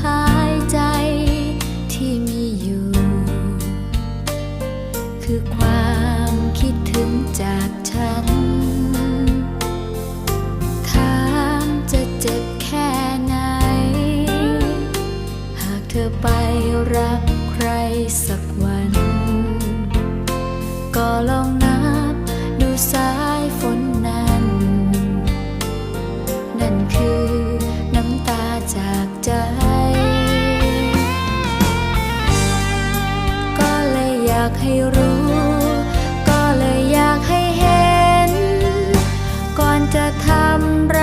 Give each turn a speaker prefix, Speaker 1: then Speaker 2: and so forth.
Speaker 1: หายใจที่มีอยู่ คือความคิดถึงจากฉันถามจะเจ็บแค่ไหน หากเธอไปรักใครสักากให้รู้ ก็เลยอยากให้เห็น ก่อนจะทำ